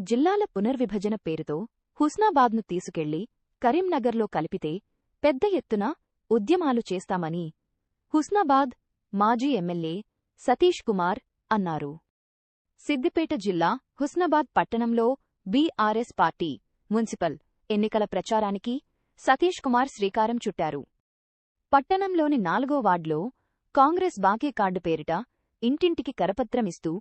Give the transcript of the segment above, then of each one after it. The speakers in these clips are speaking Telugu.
జిల్లాల పునర్విభజన పేరుతో హుస్నాబాద్ను తీసుకెళ్ళి కరీంనగర్లో కలిపితే పెద్ద ఎత్తున ఉద్యమాలు చేస్తామని హుస్నాబాద్ మాజీ ఎమ్మెల్యే సతీష్ కుమార్ అన్నారు. సిద్దిపేట జిల్లా హుస్నాబాద్ పట్టణంలో బీఆర్ఎస్ పార్టీ మున్సిపల్ ఎన్నికల ప్రచారానికి సతీష్ కుమార్ శ్రీకారం చుట్టారు. పట్టణంలోని నాలుగో వార్డులో కాంగ్రెస్ బాకీ కార్డు పేరిట ఇంటింటికి కరపత్రమిస్తూ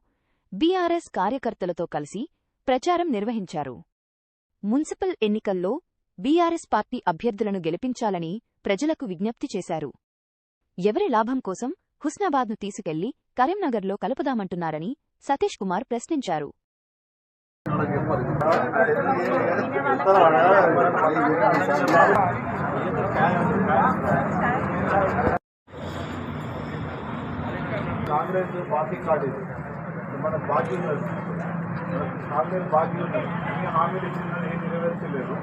బీఆర్ఎస్ కార్యకర్తలతో కలిసి ప్రచారం నిర్వహించారు. మున్సిపల్ ఎన్నికల్లో బీఆర్ఎస్ పార్టీ అభ్యర్థులను గెలిపించాలని ప్రజలకు విజ్ఞప్తి చేశారు. ఎవరి లాభం కోసం హుస్నాబాద్ను తీసుకెళ్ళి కరీంనగర్లో కలుపుదామంటున్నారని సతీష్ కుమార్ ప్రశ్నించారు. కాంగ్రెస్ పార్టీ కార్డు మన బాకీ హామీలు కాంగ్రెస్ బాకీ అన్ని హామీలు ఇచ్చిందని ఏం నెరవేర్చలేదు.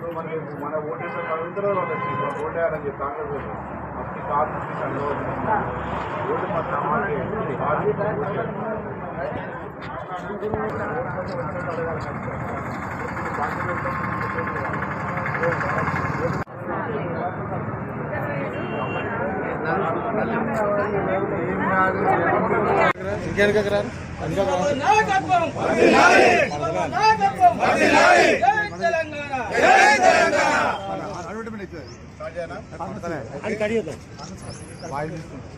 సో మనకి మన ఓటేసిన కలుగుతారో వాళ్ళకి ఓటేయాలని చెప్పి కాంగ్రెస్ వాళ్ళు అప్పుడు కార్డు ఓటు మన సమాజం ఇంకెనక రారు నాయకత్వం నాయకత్వం జై తెలంగాణ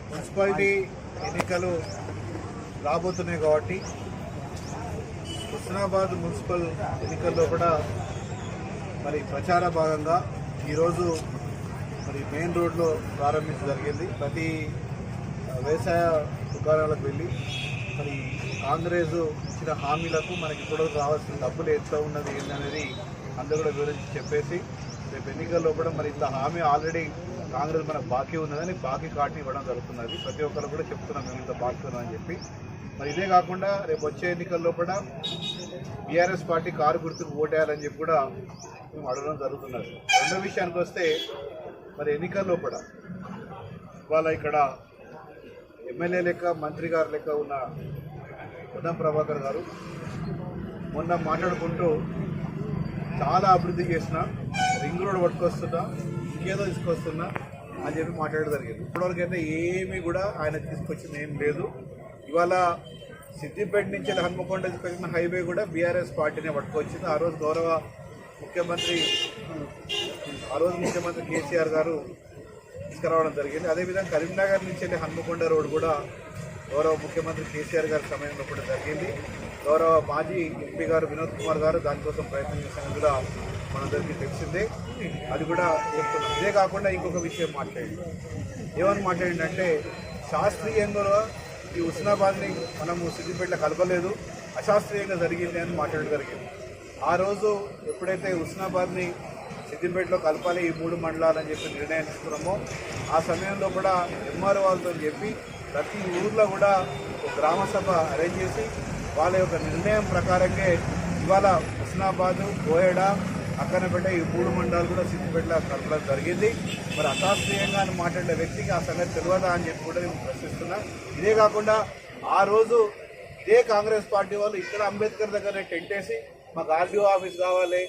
మున్సిపాలిటీ ఎన్నికలు రాబోతున్నాయి కాబట్టి హుస్నాబాద్ మున్సిపల్ ఎన్నికల్లో కూడా మరి ప్రచార భాగంగా ఈరోజు మరి మెయిన్ రోడ్లో ప్రారంభించడం జరిగింది. ప్రతి వ్యవసాయ దుకాణాలకు వెళ్ళి మరి కాంగ్రెస్ ఇచ్చిన హామీలకు మనకి ఇప్పుడు రావాల్సిన డబ్బులు ఎంత ఉన్నది ఏంటనేది అందరూ కూడా వివరించి చెప్పేసి రేపు ఎన్నికల్లో కూడా మరి ఇంత హామీ ఆల్రెడీ కాంగ్రెస్ మనకు బాకీ ఉన్నదని బాకీ కార్డుని ఇవ్వడం జరుగుతున్నది. ప్రతి ఒక్కరు కూడా చెప్తున్నాం మేము ఇంత బాకీ ఉన్నామని చెప్పి. మరి ఇదే కాకుండా రేపు వచ్చే ఎన్నికల్లో కూడా బీఆర్ఎస్ పార్టీ కారు గుర్తుకు ఓటేయాలని చెప్పి కూడా మేము అడగడం జరుగుతున్నది. రెండో విషయానికి వస్తే మరి ఎన్నికల్లో కూడా ఇవాళ ఇక్కడ ఎమ్మెల్యే లెక్క మంత్రి గారు లెక్క ఉన్న ఉదం ప్రభాకర్ గారు. మొన్న మాట్లాడుకుంటూ చాలా అభివృద్ధి చేసిన రింగ్ రోడ్ పట్టుకొస్తున్నా ఇంకేదో తీసుకొస్తున్నా అని చెప్పి మాట్లాడడం జరిగింది. ఇప్పటివరకు అయితే ఏమీ కూడా ఆయన తీసుకొచ్చింది ఏం లేదు. ఇవాళ సిద్దిపేట నుంచి హన్మకొండ తీసుకొచ్చిన హైవే కూడా బీఆర్ఎస్ పార్టీనే పట్టుకొచ్చింది. ఆ రోజు గౌరవ ముఖ్యమంత్రి ఆ రోజు ముఖ్యమంత్రి కేసీఆర్ గారు తీసుకురావడం జరిగింది. అదేవిధంగా కరీంనగర్ నుంచి వెళ్ళి హన్మకొండ రోడ్ కూడా గౌరవ ముఖ్యమంత్రి కేసీఆర్ గారి సమయంలో కూడా జరిగింది. గౌరవ మాజీ ఎంపీ గారు వినోద్ కుమార్ గారు దానికోసం ప్రయత్నం చేశారని కూడా మనందరికీ తెలిసిందే. అది కూడా చెప్తున్నాం. ఇదే కాకుండా ఇంకొక విషయం మాట్లాడింది. ఏమని మాట్లాడిందంటే శాస్త్రీయంగా ఈ హుస్నాబాద్ని మనము సిద్దిపేటలో కలపలేదు. అశాస్త్రీయంగా జరిగింది అని మాట్లాడగలిగింది ఆ రోజు ఎప్పుడైతే హుస్నాబాద్ని సిద్దిపేటలో కలపాలి ఈ మూడు మండలాలని చెప్పి నిర్ణయం తీసుకున్నామో ఆ సమయంలో కూడా ఎంఆర్ఓ వాళ్ళతో చెప్పి ప్రతి ఊర్లో కూడా ఒక గ్రామ సభ అరేంజ్ చేసి వాళ్ళ యొక్క నిర్ణయం ప్రకారంగా ఇవాళ హుస్నాబాదు కోయడ అక్కనపేట ఈ మూడు మండలాలు కూడా సిద్దిపేటలో కలపడం జరిగింది. మరి అశాస్త్రీయంగా అని మాట్లాడే వ్యక్తికి ఆ సంగతి తెలియదా అని చెప్పి కూడా నేను ప్రశ్నిస్తున్నా. ఇదే కాకుండా ఆ రోజు ఇదే కాంగ్రెస్ పార్టీ వాళ్ళు ఇక్కడ అంబేద్కర్ దగ్గర టెంట్ వేసి మాకు ఆర్డీఓ ఆఫీస్ కావాలి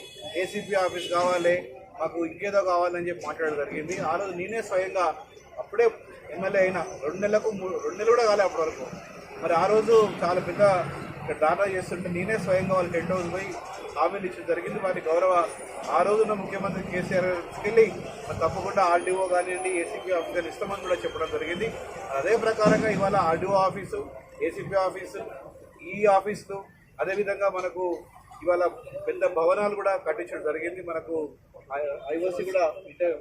ఏసీపీ ఆఫీస్ కావాలి మాకు ఇంకేదో కావాలని చెప్పి మాట్లాడడం జరిగింది. ఆ రోజు నేనే స్వయంగా అప్పుడే ఎమ్మెల్యే అయినా రెండు నెలలకు మూడు రెండు నెలలు కూడా కాలే అప్పటి వరకు మరి ఆ రోజు చాలా పెద్ద ఇక్కడ డాటా చేస్తుంటే నేనే స్వయంగా వాళ్ళు టెంట్ హౌస్ పోయి హామీలు ఇచ్చడం జరిగింది. వారి గౌరవ ఆ రోజున ముఖ్యమంత్రి కేసీఆర్ తీసుకెళ్ళి మరి తప్పకుండా ఆర్డీఓ కానివ్వండి ఏసీపీ ఆఫీస్ ఇస్తామని కూడా చెప్పడం జరిగింది. అదే ప్రకారంగా ఇవాళ ఆర్డీఓ ఆఫీసు ఏసీపీ ఆఫీసు ఈ ఆఫీసులు అదేవిధంగా మనకు ఇవాళ పెద్ద భవనాలు కూడా కట్టించడం జరిగింది. మనకు ఐఓసి కూడా ఇంటర్